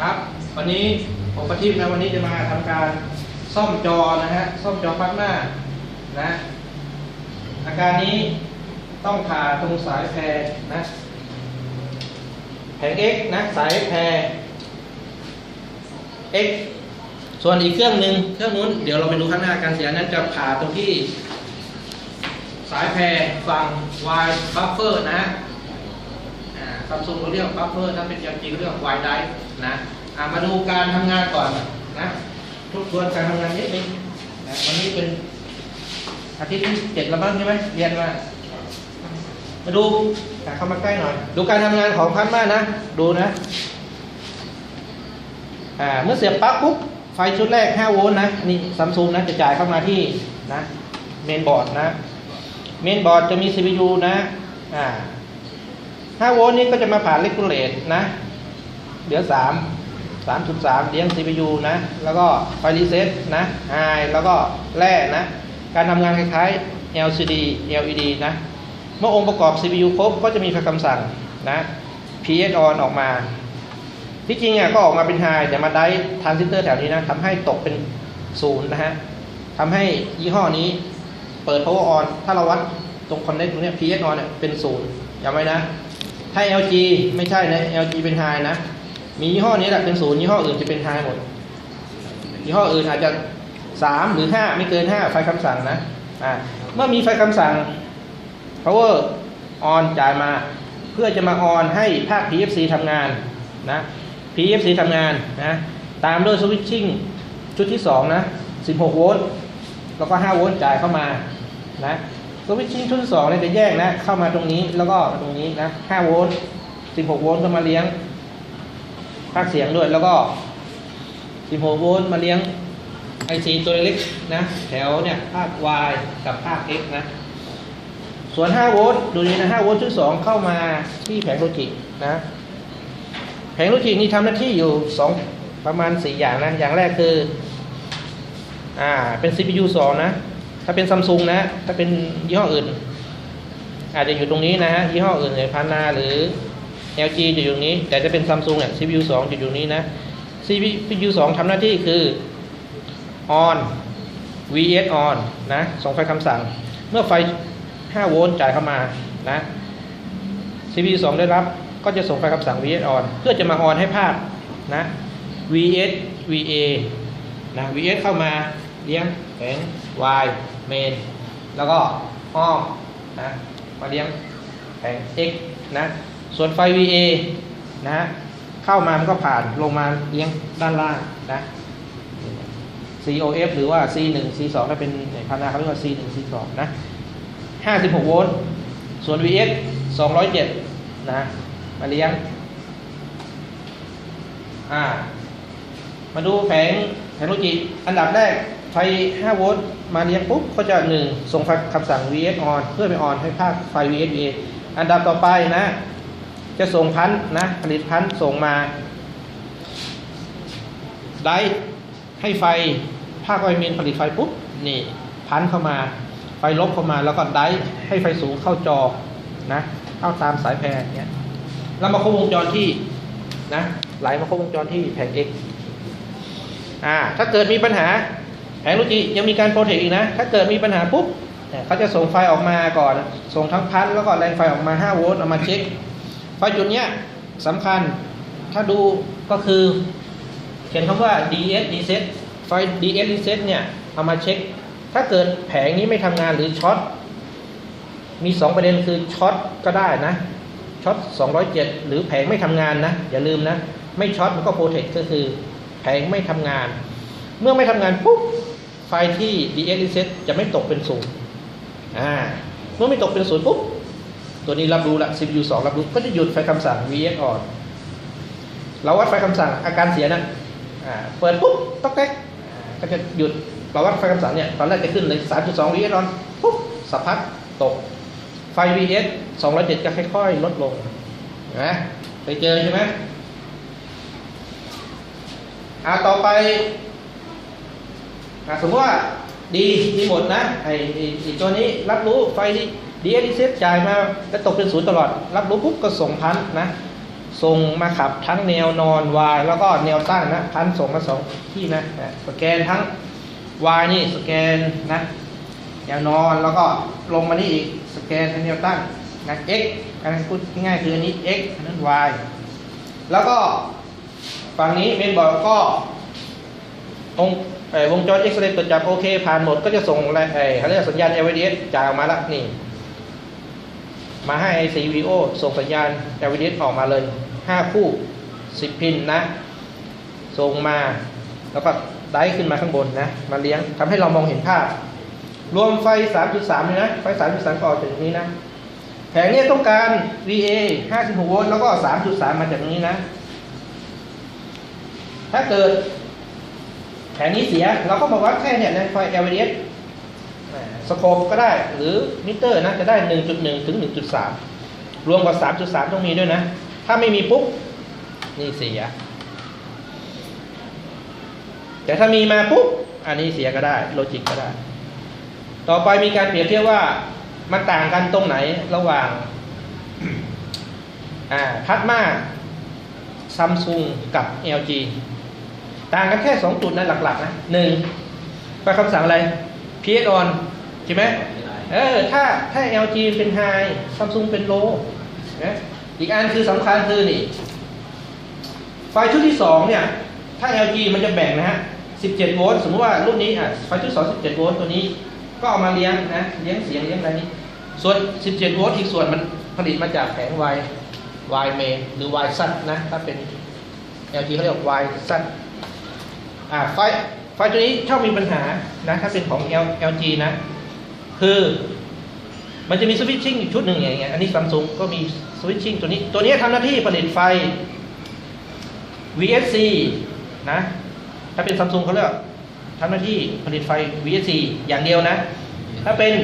ครับ วันนี้ผมประทีปนะวันนี้จะมาทำการซ่อมจอนะฮะซ่อมจอพักหน้านะอาการนี้ต้องผ่าตรงสายแพรนะแผง X นะสายแพร X ส่วนอีกเครื่องหนึ่งเครื่องนู้นเดี๋ยวเราไปดูข้างหน้าการเสียนั้นจะผ่าตรงที่ สายแพรฝั่ง Y buffer นะซัมซุงเขาเรียก buffer ถ้าเป็น LG เขาเรียก Y drive นะ อะมาดูการทำงานก่อนนะทุกทวนการทำงานนิดนึงนะวันนี้เป็นอาทิตย์ที่เจ็ดแล้วบ้างใช่ไหมเรียนมามาดูอ่เข้ามาใกล้หน่อย ดูการทำงานของพันมานะ ดูนะอ่าเมื่อเสียบปลั๊กปุ๊บไฟชุดแรก 5 โวลต์นะนี่ซัมซุงนะจะจ่ายเข้ามาที่นะเมนบอร์ดนะเมนบอร์ดจะมี CPU นะอ่า5โวลต์นี้ก็จะมาผ่านเลกูเลตนะ เดี๋ยว3 3.3เลี้ยง CPU นะ แล้วก็ไฟรีเซ็ตนะไฮแล้วก็แร่นะ การทำงานคล้ายๆ LCD LED นะ เมื่อองค์ประกอบ CPU ครบก็จะมีคำสั่งนะ PS on ออกมา ที่จริงอะก็ออกมาเป็นไฮแต่มาได้ทรานซิสเตอร์แถวนี้นะทำให้ตกเป็นศูนย์นะฮะทำให้ยี่ห้อนี้เปิด power on ถ้าเราวัดตรง connect ตรงนี้ PS on เนี่ยเป็นศูนย์จำไว้นะ ถ้า LG ไม่ใช่นะ LG เป็นไฮนะ มียี่ห้อนี้แหละเป็นศูนย์ยี่ห้ออื่นจะเป็นไฮหมดยี่ห้ออื่นอาจจะ3หรือ5ไม่เกิน5ไฟคำสั่งนะอ่าเมื่อมีไฟคำสั่ง power on จ่ายมา เพื่อจะมา on ให้ภาค PFC ทำงานนะ PFC ทำงานนะตามด้วยสวิตชิ่งชุดที่2นะ16โวลต์แล้วก็5โวลต์จ่ายเข้ามานะสวิตชิ่งชุดที่2เนี่ยจะแยกนะเข้ามาตรงนี้แล้วก็ตรงนี้นะ5โวลต์16โวลต์ก็มาเลี้ยง ภาคเสียงด้วยแล้วก็ 16 โวลต์มาเลี้ยง IC ตัวเล็กนะ แถวเนี่ยภาค Y กับภาค X นะ ส่วน 5 โวลต์ดูนี้นะ 5 โวลต์ชุด2เข้ามาที่แผงโลจิกนะ แผงโลจิกนี่ทำหน้าที่อยู่ 2 ประมาณ 4 อย่างนะ อย่างแรกคือ อ่า เป็น CPU 2 นะ ถ้าเป็นซัมซุงนะ ถ้าเป็นยี่ห้ออื่น อาจจะอยู่ตรงนี้นะฮะยี่ห้ออื่นเนี่ยพานาหรือ LG จะอยู่ตรงนี้ แต่จะเป็นซัมซุงเนี่ย CPU 2จะอยู่นี้นะ CPU 2ทำหน้าที่คือ on vs on นะ ส่งไฟคำสั่ง เมื่อไฟ 5 โวลต์จ่ายเข้ามานะ CPU 2ได้รับก็จะส่งไฟคำสั่ง vs on เพื่อจะมา on ให้ภาพนะ vs va นะ vs เข้ามาเลี้ยงแผง y main แล้วก็อ้อมนะมาเลี้ยงแผง x นะ ส่วนไฟ va นะฮะเข้ามามันก็ผ่านลงมาเลี้ยงด้านล่างนะ COF หรือว่า C1 C2 ถ้าเป็นพันาเขาเรียกว่า C1 C2 นะ56โวลต์ส่วน VS 207 นะมาเลี้ยงอ่ามาดูแผงแผงโลจิอันดับแรกไฟ 5 โวลต์มาเลี้ยงปุ๊บก็จะ 1 ส่งไฟคำสั่ง VS on เพื่อไป on ให้ภาคไฟ VS VA อันดับต่อไปนะ จะส่งพันธุ์นะผลิตพันธุ์ส่งมาได้ให้ไฟภาคไวเมนผลิตไฟปุ๊บนี่พันเข้ามา ไฟลบเข้ามาแล้วก็ได้ให้ไฟสูงเข้าจอนะเข้าตามสายแพรเนี้ยแล้วมาครบวงจรที่นะไหลมาครบวงจรที่แผง X อ่าถ้าเกิดมีปัญหาแผงลูจิยังมีการโปรเทคอีกนะ ถ้าเกิดมีปัญหาปุ๊บเนี่ยเขาจะส่งไฟออกมาก่อน ส่งทั้งพันแล้วก็แรงไฟออกมา 5 โวลต์เอามาเช็ค ไฟจุดเนี้ยสำคัญถ้าดูก็คือ เขียนคำว่า ds reset ไฟ ds reset เนี่ย เอามาเช็ค ถ้าเกิดแผงนี้ไม่ทำงานหรือช็อตมี 2 ประเด็นคือช็อตก็ได้นะช็อต207 หรือแผงไม่ทำงานนะ อย่าลืมนะ ไม่ช็อตมันก็โปรเทคก็คือแผงไม่ทำงาน เมื่อไม่ทำงานปุ๊บไฟที่ ds reset จะไม่ตกเป็นศูนย์อ่าเมื่อไม่ตกเป็นศูนย์ปุ๊บ ตัวนี้รับรู้ละ CPU 2 รับรู้ก็จะหยุดไฟคำสั่ง vs on เราวัดไฟคำสั่งอาการเสียนะอ่าเปิดปุ๊บต๊อกแต๊กอ่ก็จะหยุดเราวัดไฟคำสั่งเนี่ยตอนแรกจะขึ้นเลย 3.2 vs on ปุ๊บสักพักตก ไฟ vs 207จะค่อยๆ ลดลงนไหมไปเจอใช่ไหมอ่าต่อไปอ่าสมมติว่าดีดีหมดนะไอไอ้ไอ้ตัวนี้รับรู้ไฟที่ ds reset จ่ายมาจะตกเป็นศูนย์ตลอด รับรู้ปุ๊บก็ส่งพันนะส่งมาขับทั้งแนวนอน Y แล้วก็แนวตั้งนะพันส่งมาสองที่นะสแกนทั้ง Y นี่สแกนนะแนวนอนแล้วก็ลงมานี่อีกสแกนทั้งแนวตั้งนะ X อันนั้นพูดง่ายๆคืออันนี้ X อันนั้น Y แล้วก็ฝั่งนี้เมนบอร์ดก็องค์เอ่อวงจรเอ็กซเรย์ตรวจจับโอเคผ่านหมดก็จะส่งอะไรเอ่อเขาเรียกสัญญาณ LVDS จ่ายออกมาแล้วนี่ มาให้ ICVO ส่งสัญญาณ LVDS ออกมาเลย 5 คู่ 10 พินนะ ส่งมาแล้วก็ได้ขึ้นมาข้างบนนะ มาเลี้ยงทำให้เรามองเห็นภาพ รวมไฟ 3.3เลยนะ ไฟ 3.3ก็ออกจากตรงนี้นะ แผงนี้ต้องการ VA 56โวลต์แล้วก็ 3.3 มาจากตรงนี้นะ ถ้าเกิดแผงนี้เสียเราก็มาวัดแค่เนี่ยในไฟ LVDS อ่า สโคปก็ได้หรือมิเตอร์นะจะได้1.1ถึง1.3รวมกับ3.3ต้องมีด้วยนะ ถ้าไม่มีปุ๊บนี่เสีย แต่ถ้ามีมาปุ๊บอันนี้เสียก็ได้โลจิกก็ได้ ต่อไปมีการเปรียบเทียบว่ามันต่างกันตรงไหนระหว่างอ่าพัดมาซัมซุงกับ LG ต่างกันแค่ 2 จุดนะหลักๆนะหนึ่งไปคำสั่งอะไร PS on ใช่ไหมเออถ้าถ้า LG เป็น high Samsung เป็น low นะอีกอันคือสำคัญคือนี่ ไฟชุดที่2เนี่ย ถ้า LG มันจะแบ่งนะฮะ 17 โวลต์ สมมติว่ารุ่นนี้อะ ไฟชุด2 17 โวลต์ตัวนี้ ก็เอามาเลี้ยงนะ เลี้ยงเสียงเลี้ยงอะไรนี้ ส่วน 17 โวลต์อีกส่วนมันผลิตมาจากแผง Y Y main หรือ Y ซัดนะ ถ้าเป็น LG เขาเรียก Y ซัดอ่าไฟไฟตัวนี้ชอบมีปัญหานะ ถ้าเป็นของ L LG นะ คือมันจะมีสวิตชิ่งอีกชุดหนึ่งอย่างเงี้ยอันนี้ซัมซุงก็มีสวิตชิ่งตัวนี้ ตัวนี้ทำหน้าที่ผลิตไฟ VSC นะ ถ้าเป็นซัมซุงเขาเรียกทำหน้าที่ผลิตไฟ VSC อย่างเดียวนะ ถ้าเป็น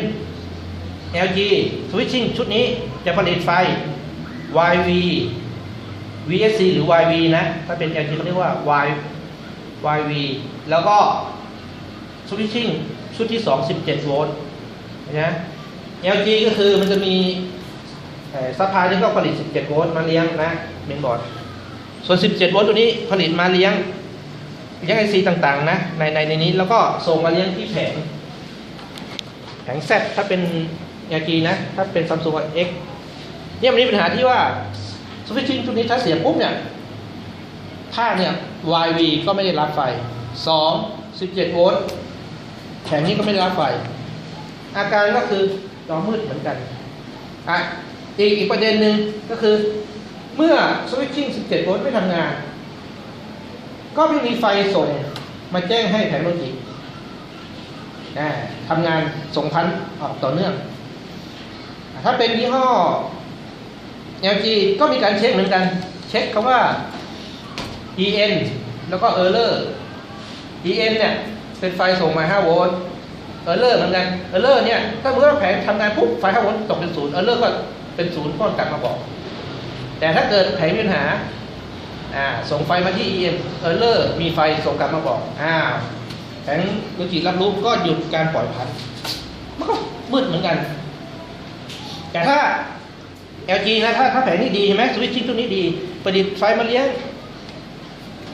LG สวิตชิ่งชุดนี้จะผลิตไฟ YV VSC หรือ YV นะ ถ้าเป็น LG เขาเรียกว่า Y YV แล้วก็สวิตชิ่งชุดที่ 2 17 โวลต์ นะ LG ก็คือมันจะมีซัพพลายที่ก็ผลิต 17 โวลต์มาเลี้ยงนะเมนบอร์ด ส่วน 17 โวลต์ตัวนี้ผลิตมาเลี้ยงเลี้ยงไอซีต่างๆ นะ ในในในนี้แล้วก็ส่งมาเลี้ยงที่แผง แผง Z ถ้าเป็น LG นะ ถ้าเป็น Samsung X เนี่ยมันมีปัญหาที่ว่าสวิตชิ่งชุดนี้ถ้าเสียปุ๊บเนี่ยถ้าเนี่ย YV ก็ไม่ได้รับไฟ 2 17 โวลต์แผงนี้ก็ไม่ได้รับไฟ อาการก็คือจอมืดเหมือนกันอะอีกอีกประเด็นหนึ่งก็คือ เมื่อสวิตชิ่ง 17 โวลต์ไม่ทำงาน ก็ไม่มีไฟส่งมาแจ้งให้แผงโลจิกทำงานส่งพันออกต่อเนื่อง ถ้าเป็นยี่ห้อ LG ก็มีการเช็คเหมือนกัน เช็คคำว่า EN แล้วก็ Error EN เนี่ย เป็นไฟส่งมา 5 โวลต์ Error เหมือนกัน Error เนี่ยถ้าเมื่อแผงทำงานปุ๊บไฟ5โวลต์ตกเป็นศูนย์ Error ก็เป็นศูนย์ก็กลับมาบอก แต่ถ้าเกิดแผงมีปัญหาอ่าส่งไฟมาที่ EN Error มีไฟส่งกลับมาบอกอ้าวแผงโลจิรับรู้ก็หยุดการปล่อยพันมันก็มืดเหมือนกัน แต่ถ้า LG นะถ้าถ้าแผงนี้ดีใช่ไหมสวิตชิ่งตัวนี้ดีประดิษฐ์ไฟมาเลี้ยง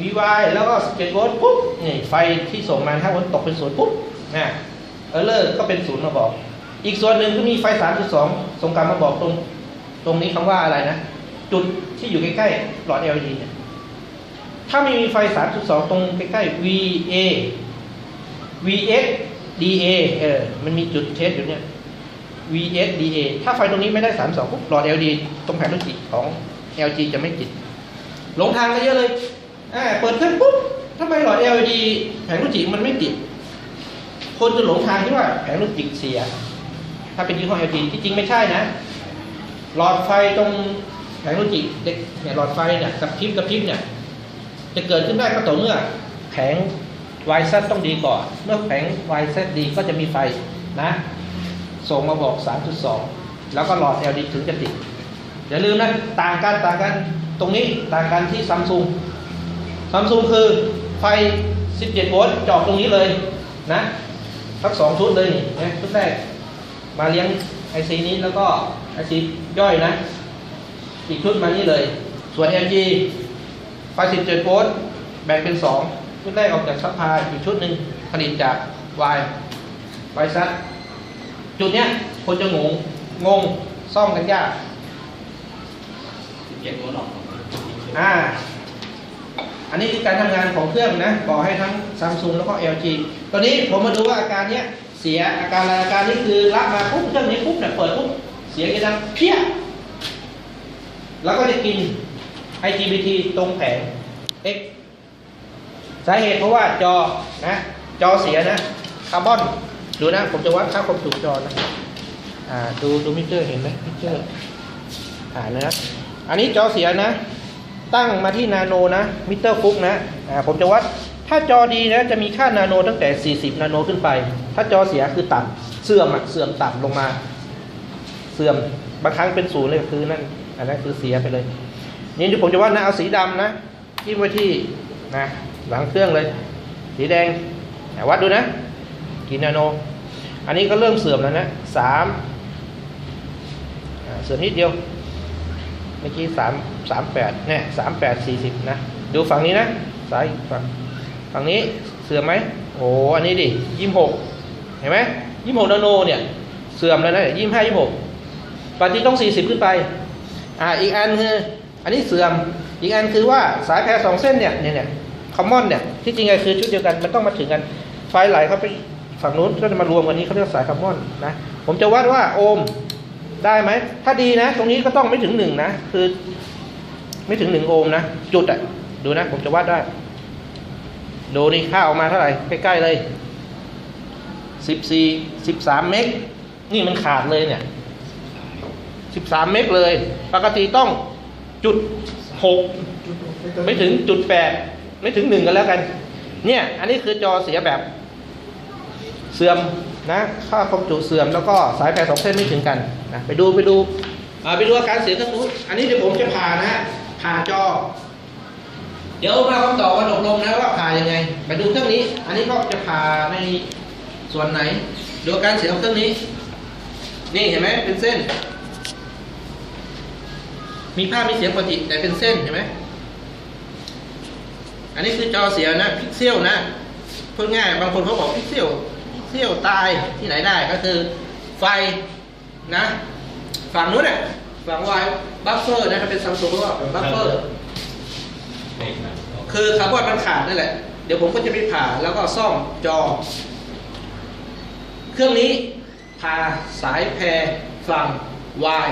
VY แล้วก็17โวลต์ปุ๊บนี่ไฟที่ส่งมา5โวลต์ตกเป็นศูนย์ปุ๊บนะ เออเลอร์ก็เป็นศูนย์มาบอก อีกส่วนหนึ่งก็มีไฟ3.2ส่งกลับมาบอกตรง ตรงนี้คำว่าอะไรนะ จุดที่อยู่ใกล้ๆหลอด LED เนี่ยถ้าไม่มีไฟ3.2ตรงใกล้ๆ VA VX DA เออมันมีจุดเทสอยู่เนี่ย VSDA ถ้าไฟตรงนี้ไม่ได้32ปุ๊บหลอด LED ตรงแผงโลจิกของ LG จะไม่ติดหลงทางกันเยอะเลยอ่าเปิดเครื่องปุ๊บทำไมหลอด LED แผงโลจิกมันไม่ติด คนจะหลงทางที่ว่าแผงโลจิกเสีย ถ้าเป็นยี่ห้อ LG ที่จริงไม่ใช่นะ หลอดไฟตรงแผงลจิกเด็กเนี่ยหลอดไฟเนี่ยกับพริบกับพริบเนี่ยจะเกิดขึ้นได้ก็ต่อเมื่อแผง YZ ต้องดีก่อน เมื่อแผง YZ ดีก็จะมีไฟนะส่งมาบอก 3.2 แล้วก็หลอด LED ถึงจะติด อย่าลืมนะ ต่างกันต่างกันตรงนี้ต่างกันที่ซัมซุงซัมซุงคือไฟ 17 โวลต์จาะตรงนี้เลยนะ ทั้งสองชุดเลยนี่นะชุดแรกมาเลี้ยง IC นี้แล้วก็ IC ย่อยนะ อีกชุดมานี่เลย ส่วน LG ไฟ17โวลต์แบ่งเป็น 2 ชุดแรกออกจากซัพพลายอีกชุดหนึ่งผลิตจาก Y ไวซัสจุดเนี้ยคนจะงงงงซ่อมกันยากเก็บตัวหลอกอ่า อันนี้คือการทำงานของเครื่องนะบอกให้ทั้ง Samsung แล้วก็ LG ตอนนี้ผมมาดูว่าอาการเนี้ยเสียอาการอะไรอาการนี้คือรับมาปุ๊บเครื่องนี้ปุ๊บเนี่ยเปิดปุ๊บเสียงจะดังเพี้ยแล้วก็จะกิน IGBT ตรงแผง X สาเหตุเพราะว่าจอนะจอเสียนะคาร์บอนดูนะผมจะวัดค่าความจุจอนะอ่าดูดูมิเตอร์เห็นไหมมิเตอร์อ่านะอันนี้จอเสียนะ ตั้งมาที่นาโนนะมิเตอร์ฟุกนะอ่าผมจะวัดถ้าจอดีนะจะมีค่านาโนตั้งแต่ 40 นาโนขึ้นไป ถ้าจอเสียคือต่ำเสื่อมอะเสื่อมต่ำลงมา เสื่อมบางครั้งเป็นศูนย์เลยคือนั่นอันนั้นคือเสียไปเลยนี่ที่ผมจะวัดนะเอาสีดำนะที่ไว้ที่นะหลังเครื่องเลย สีแดงวัดดูนะกี่นาโน อันนี้ก็เริ่มเสื่อมแล้วนะสามเสื่อมนิดเดียว เมื่อกี้สามสามแปดเนี่ยสามแปดสี่สิบนะ ดูฝั่งนี้นะซ้ายฝั่งฝั่งนี้เสื่อมไหมโอ้อันนี้ดิยี่หกเห็นไหมยี่หกนาโนเนี่ยเสื่อมแล้วนะยี่ห้ายี่หกปกติต้องสี่สิบขึ้นไปอ่าอีกอันคืออันนี้เสื่อมอีกอันคือว่าสายแพรสองเส้นเนี่ยเนี่ยเนี่ยคอมมอนเนี่ยที่จริงไงคือชุดเดียวกันมันต้องมาถึงกันไฟไหลเข้าไปฝั่งนู้นก็จะมารวมกันนี้เขาเรียกสายคอมมอนนะ ผมจะวัดว่าโอห์ม ได้ไหม ถ้าดีนะ ตรงนี้ก็ต้องไม่ถึงหนึ่งนะ คือ ไม่ถึงหนึ่งโอห์มนะ จุดอะดูนะ ผมจะวัดได้ ดูนี่ค่าออกมาเท่าไหร่ ใกล้ ๆ เลยสิบสี่สิบสามเมก นี่มันขาดเลยเนี่ยสิบสามเมกเลย ปกติต้องจุดหกไม่ถึงจุดแปดไม่ถึงหนึ่งกันแล้วกัน เนี่ย อันนี้คือจอเสียแบบ เสื่อม นะค่าความจุเสื่อมแล้วก็สายแพรสองเส้นไม่ถึงกันนะไปดูไปดูไปดูอาการเสียเครื่องนู้นอันนี้เดี๋ยวผมจะผ่านะผ่าจอ เดี๋ยวมาคำตอบวันอบรมนะว่าผ่ายังไง ไปดูเครื่องนี้ อันนี้ก็จะผ่าในส่วนไหน ดูอาการเสียของเครื่องนี้ นี่เห็นไหมเป็นเส้น มีภาพมีเสียงปกติแต่เป็นเส้นเห็นไหมอันนี้คือจอเสียนะพิกเซลนะพูดง่ายบางคนเขาบอกพิกเซล พิกเซลตายที่ไหนได้ก็คือไฟนะฝั่งนู้นน่ะฝั่งวายบัฟเฟอร์นะถ้าเป็นซัมซุงก็บัฟเฟอร์คือคาร์บอนมันขาดนั่นแหละ เดี๋ยวผมก็จะไปผ่าแล้วก็ซ่อมจอ เครื่องนี้ผ่าสายแพรฝั่ง Y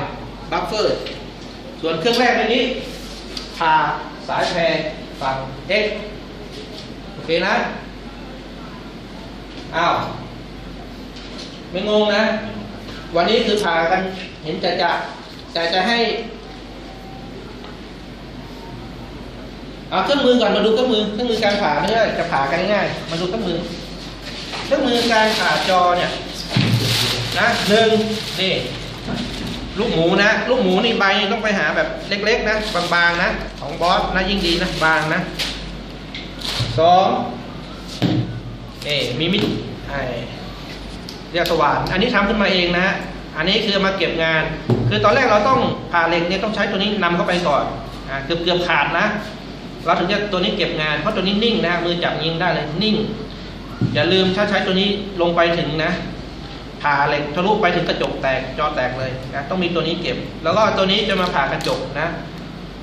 บัฟเฟอร์ ส่วนเครื่องแรกเมื่อนี้ผ่าสายแพรฝั่ง X โอเคนะ อ้าว ไม่งงนะ วันนี้คือผ่ากัน เห็นจะจะแต่จะให้เอาเครื่องมือก่อนมาดูเครื่องมือเครื่องมือการผ่าไม่ใช่จะผ่ากันง่ายมาดูเครื่องมือเครื่องมือการผ่าจอเนี่ยนะหนึ่งนี่ลูกหมูนะลูกหมูนี่ใบต้องไปหาแบบเล็ก ๆ นะบางๆนะของบอสนะยิ่งดีนะบางนะสองเอ้มีมิดไอ ยกสว่านอันนี้ทำขึ้นมาเองนะ อันนี้คือมาเก็บงาน คือตอนแรกเราต้องผ่าเหล็กเนี่ยต้องใช้ตัวนี้นำเข้าไปก่อนอ่าเกือบเกือบขาดนะ เราถึงจะตัวนี้เก็บงาน เพราะตัวนี้นิ่งนะมือจับยิงได้เลยนิ่ง อย่าลืมถ้าใช้ตัวนี้ลงไปถึงนะผ่าเหล็กทะลุไปถึงกระจกแตกจอแตกเลยนะต้องมีตัวนี้เก็บ แล้วก็ตัวนี้จะมาผ่ากระจกนะ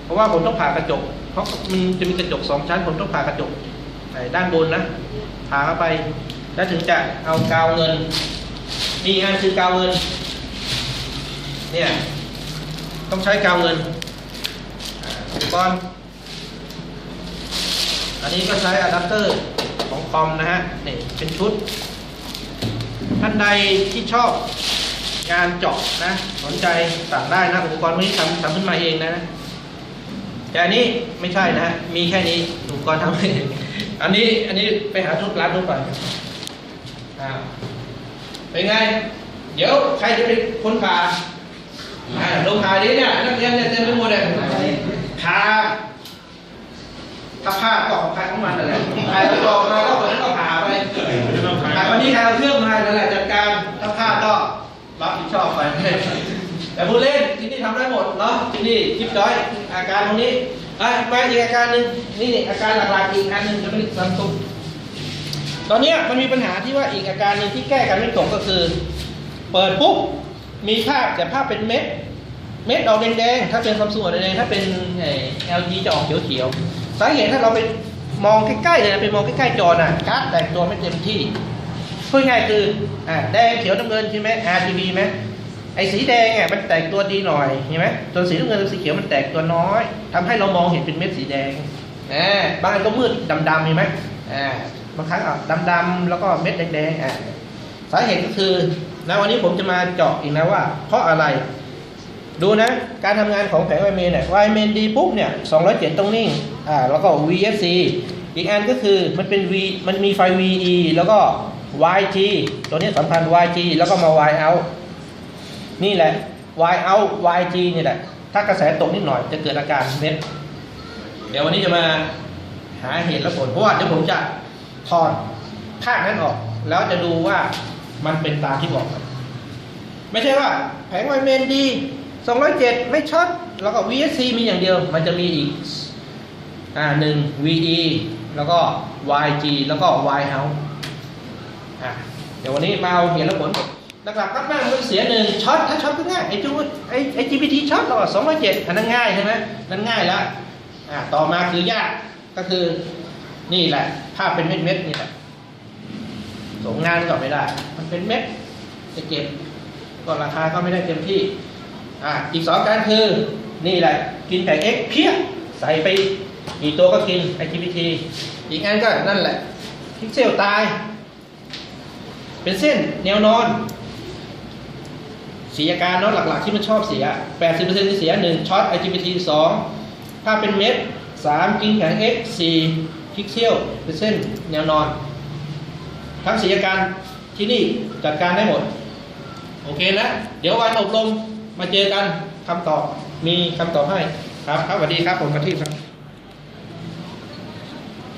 เพราะว่าผมต้องผ่ากระจก เพราะมันจะมีกระจกสองชั้น ผมต้องผ่ากระจกด้านบนนะผ่าเข้าไป แล้วถึงจะเอากาวเงิน นี่อันคือกาวเงิน เนี่ย ต้องใช้กาวเงินอุปกรณ์อันนี้ก็ใช้อะแดปเตอร์ของคอมนะฮะนี่เป็นชุด ท่านใดที่ชอบงานเจาะนะ สนใจสั่งได้นะ อุปกรณ์พวกนี้ทำทำขึ้นมาเองนะ แต่อันนี้ไม่ใช่นะมีแค่นี้อุปกรณ์ทำเอง อันนี้อันนี้ไปหาทุกร้านทั่วไปอ่า เป็นไง เดี๋ยวใครจะเป็นคนผ่าลงผ่าดิเนี่ยนักเรียนเนี่ยเต็มไปหมดเลยผ่าถ้าพลาดก็ของใครของมันนั่นแหละใครไปบอกมาก็คนนั้นก็ผ่าไปอ่วันนี้ใครเอาเครื่องมานั่นแหละจัดการถ้าพลาดก็รับผิดชอบไป แต่ผู้เล่นที่นี่ทำได้หมดเนาะที่นี่จิ๊บจ้อย อาการตรงนี้อะมาอีกอาการหนึ่งนี่อาการหลักๆอีกอันหนึ่งจะไม่ได้ซัมซุง ตอนนี้มันมีปัญหาที่ว่าอีกอาการหนึ่งที่แก้กันไม่ตกก็คือ เปิดปุ๊บมีภาพแต่ภาพเป็นเม็ด เม็ดออกแดงๆถ้าเป็นซัมซุงออกแดงๆถ้าเป็นไอ้ LG จะออกเขียวๆสาเหตุถ้าเราไปมองใกล้ๆเลยนะไปมองใกล้ๆจอน่ะการ์ดแตกตัวไม่เต็มที่พูดง่ายคืออ่าแดงเขียวน้ำเงินใช่ไหม RGB ไหมไอ้สีแดงอะมันแตกตัวดีหน่อยเห็นไหมส่วนสีน้ำเงินสีเขียวมันแตกตัวน้อยทำให้เรามองเห็นเป็นเม็ดสีแดงอ่าบางอันก็มืดดำๆเห็นไหมอ่า บางครั้งอะดำๆแล้วก็เม็ดแดงๆอ่าสาเหตุก็คือนะวันนี้ผมจะมาเจาะอีกนะว่า เพราะอะไร ดูนะ การทำงานของแผงไวเมนเนี่ยไวเมนดีปุ๊บเนี่ย207ต้องนิ่งอ่าแล้วก็ VFC อีกอันก็คือมันเป็น V มันมีไฟ VE แล้วก็ YG ตัวนี้สำคัญ YG แล้วก็มา Y out นี่แหละ Y out YG นี่แหละ ถ้ากระแสตกนิดหน่อยจะเกิดอาการเม็ด เดี๋ยววันนี้จะมาหาเหตุและผลเพราะว่าเดี๋ยวผมจะ ถอดภาคนั้นออก แล้วจะดูว่ามันเป็นตามที่บอกไมไม่ใช่ว่า แผงไวเมนดี207ไม่ช็อตแล้วก็ VSC มีอย่างเดียว มันจะมีอีกอ่าหนึ่ง VE แล้วก็ YG แล้วก็ Y House อะเดี๋ยววันนี้มาเอาเหตุและผลหลักๆก็มากมันเสียหนึ่งช็อตถ้าช็อตก็ง่ายไอจูไอไอ GPT ช็อตเรา207อันนั้นง่ายใช่ไหมนั่นง่ายแล้วอ่าต่อมาคือยากก็คือนี่แหละ ภาเป็นเม็ดๆนี่แหละส่งงานก็ไม่ได้ มันเป็นเม็ดจะเก็บ ก็ราคาก็ไม่ได้เต็มที่ อ่าอีกสองการคือ นี่แหละ กินแผง X เพี้ยใส่ไปกี่ตัวก็กิน IGBT อีกอันก็นั่นแหละพิกเซลตาย เป็นเส้นแนวนอนเสียอาการเนาะหลักๆ ที่มันชอบเสีย 80%ที่เสีย 1ช็อต IGBT 2ภาเป็นเม็ด 3 กินแผง X 4 พิกเซลเป็นเส้นแนวนอน ทั้งสีอาการที่นี่จัดการได้หมด โอเคนะ เดี๋ยววันอบรมมาเจอกันคำตอบมีคำตอบให้ครับครับสวัสดีครับผมกระทิบครับ